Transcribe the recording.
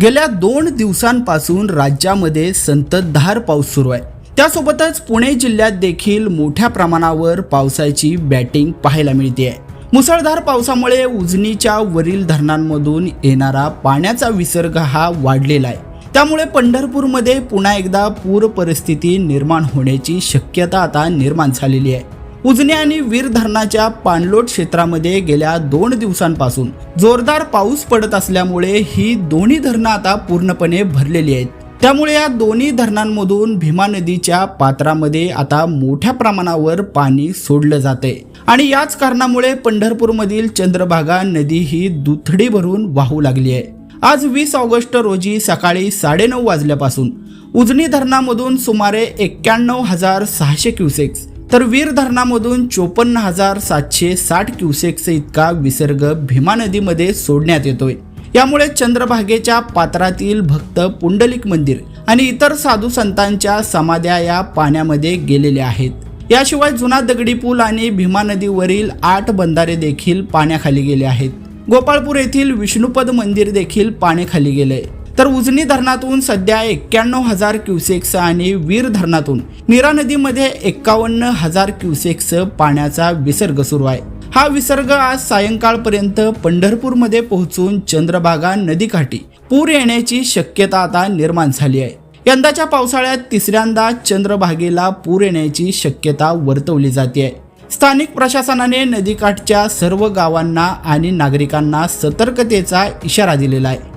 गेल्या दोन दिवसांपासून राज्यामध्ये संततधार पाऊस सुरू आहे. त्यासोबतच पुणे जिल्ह्यात देखील मोठ्या प्रमाणावर पावसाची बॅटिंग पाहायला मिळते आहे मुसळधार पावसामुळे उजनीच्या वरील धरणांमधून येणारा पाण्याचा विसर्ग हा वाढलेला आहे. त्यामुळे पंढरपूरमध्ये पुन्हा एकदा पूर परिस्थिती निर्माण होण्याची शक्यता आता निर्माण झालेली आहे. उजने आणि वीर धरणाच्या पाणलोट क्षेत्रामध्ये गेल्या दोन दिवसांपासून जोरदार पाऊस पडत असल्यामुळे ही दोन्ही धरणं आता पूर्णपणे भरलेली आहेत. त्यामुळे या दोन्ही धरणांमधून भीमा नदीच्या पात्रामध्ये आता मोठ्या प्रमाणावर पाणी सोडलं जाते. आणि याच कारणामुळे पंढरपूरमधील चंद्रभागा नदी ही दुथडी भरून वाहू लागली आहे. आज वीस ऑगस्ट रोजी सकाळी साडेनऊ वाजल्यापासून उजनी धरणामधून सुमारे एक्क्याण्णव हजार सहाशे क्युसेक्स तर वीर धरणामधून चोपन्न हजार सातशे साठ क्युसेक्स इतका विसर्ग भीमा नदीमध्ये सोडण्यात येतोय. यामुळे चंद्रभागेच्या पात्रातील भक्त पुंडलिक मंदिर आणि इतर साधू संतांच्या समाध्या या पाण्यामध्ये गेलेल्या आहेत. याशिवाय जुना दगडी पूल आणि भीमा नदीवरील आठ बंधारे देखील पाण्याखाली गेले आहेत. गोपाळपूर येथील विष्णुपद मंदिर देखील पाण्याखाली गेले तर उजनी धरणातून सध्या एक्क्याण्णव हजार क्युसेक्स आणि वीर धरणातून नीरा नदीमध्ये एक्कावन्न हजार क्युसेक्स पाण्याचा विसर्ग सुरू आहे. हा विसर्ग आज सायंकाळपर्यंत पंढरपूरमध्ये पोहोचून चंद्रभागा नदीकाठी पूर येण्याची शक्यता आता निर्माण झाली आहे. यंदाच्या पावसाळ्यात तिसऱ्यांदा चंद्रभागेला पूर येण्याची शक्यता वर्तवली जाते. स्थानिक प्रशासनाने नदीकाठच्या सर्व गावांना आणि नागरिकांना सतर्कतेचा इशारा दिलेला आहे.